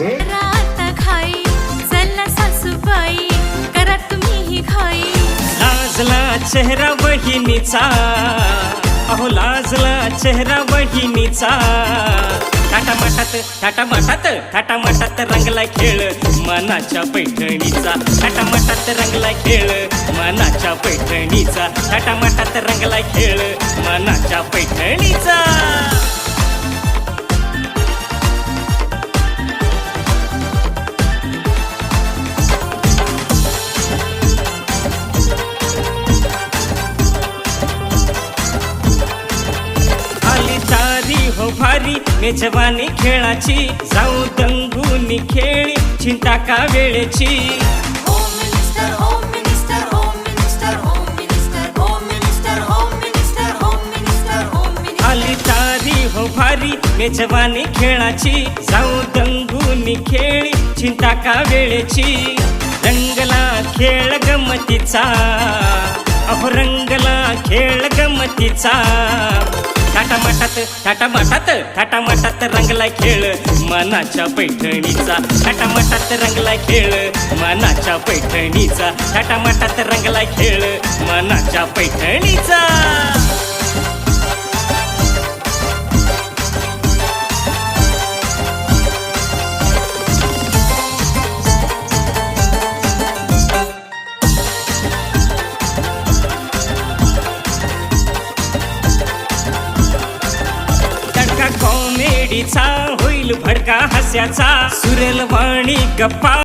रात खाई चला सासूबाई करा तुम्ही ही घाई लाजला चेहरा वहिनीचा. अहो लाजला चेहरा वहिनीचा. टाटा माटात टाटा माटात टाटा माटात रंगला खेळ मनाच्या पैठणीचा. टाटा माटात रंगला खेळ मनाच्या पैठणीचा. टाटा माटात रंगला खेळ मनाच्या पैठणीचा. भारी मेजवानी खेळाची जाऊ दंगुनी खेळी चिंता का वेळेची? आली तारी हो भारी मेजवानी खेळाची जाऊ दंगुनी खेळी चिंता का वेळेची? रंगला खेळ गमतीचा अहो रंगला खेळ गमतीचा. थाटामाटात थाटामाटात थाटामाटात रंगला खेळ. मनाच्या पैठणीचा थाटामाटात रंगला खेळ. मनाच्या पैठणीचा थाटामाटात रंगला खेळ. मनाच्या पैठणीचा. तडका होईल भडका हास्याचा. सुरेल वाणी गप्पा.